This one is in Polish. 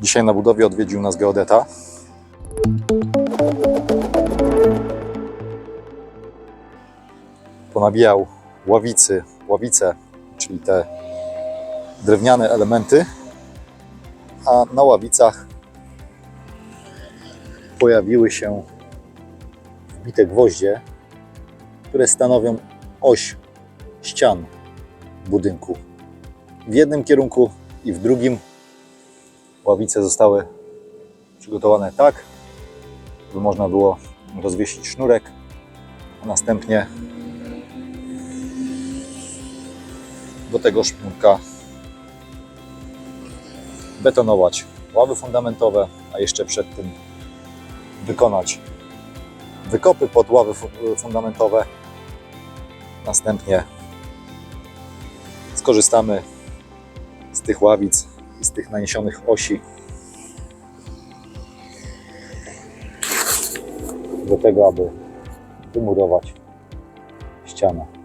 Dzisiaj na budowie odwiedził nas geodeta. Ponabijał ławicy, ławice, czyli te drewniane elementy, a na ławicach pojawiły się wbite gwoździe, które stanowią oś ścian budynku. W jednym kierunku i w drugim ławice zostały przygotowane tak, by można było rozwiesić sznurek, a następnie do tego sznurka betonować ławy fundamentowe, a jeszcze przed tym wykonać wykopy pod ławy fu- fundamentowe. Następnie skorzystamy z tych ławic i z tych naniesionych osi do tego, aby wymurować ścianę.